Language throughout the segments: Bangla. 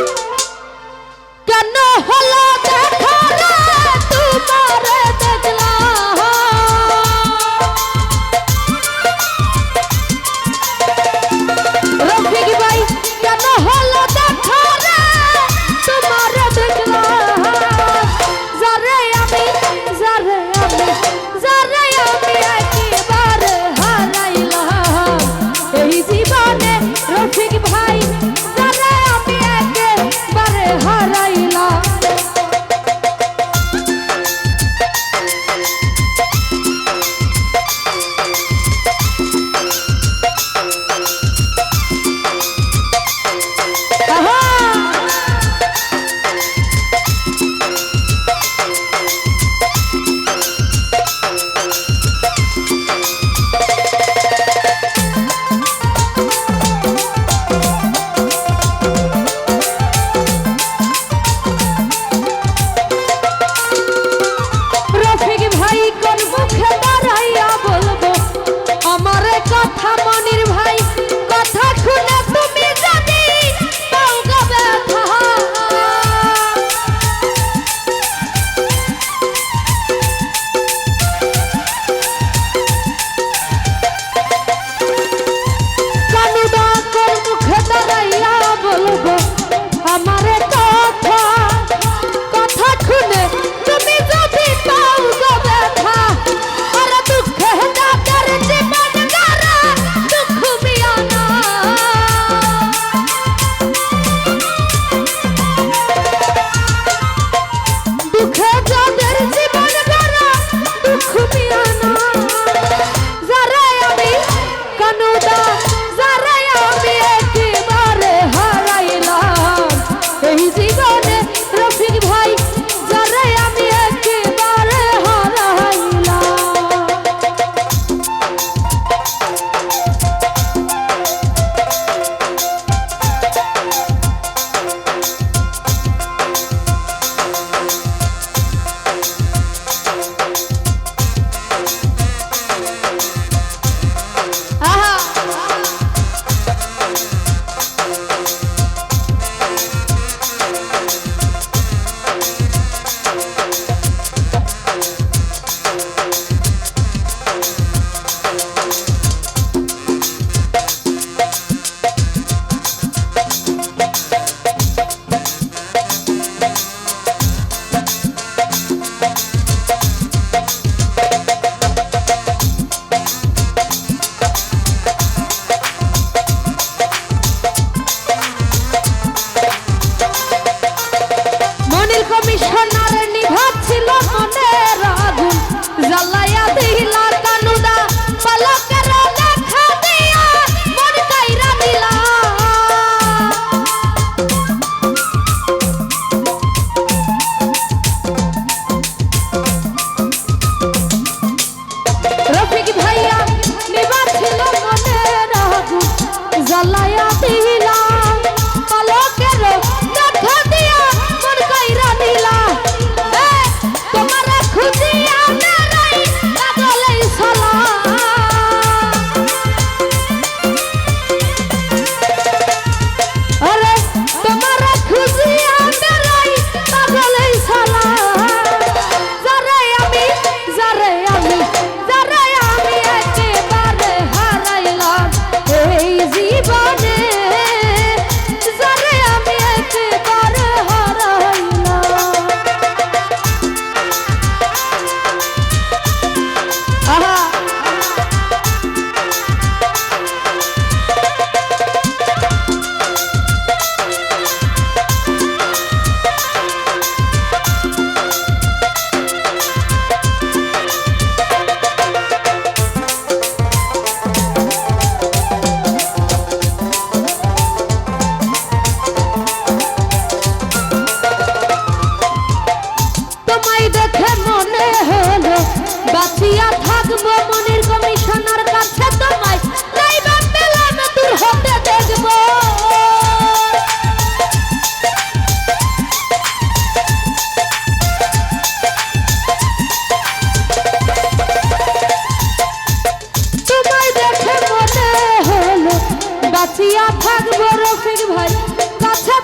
You.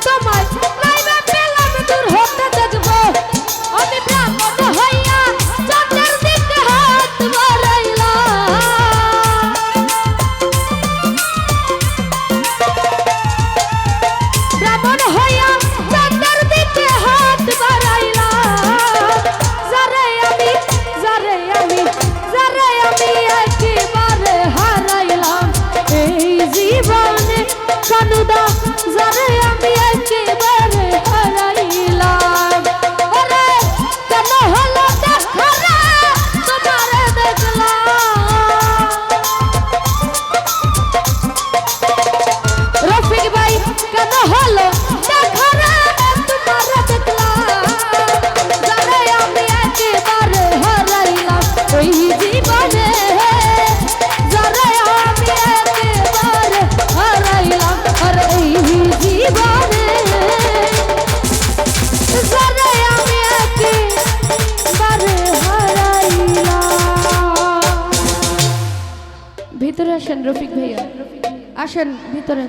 তোমায় নাইবা পেলাম দূর হতে দেখব। আমি ব্রাহ্মণ হইয়া চন্দ্রের দিকে হাত আমি আসেন রফিক ভাইয়া আসেন ভিতরে।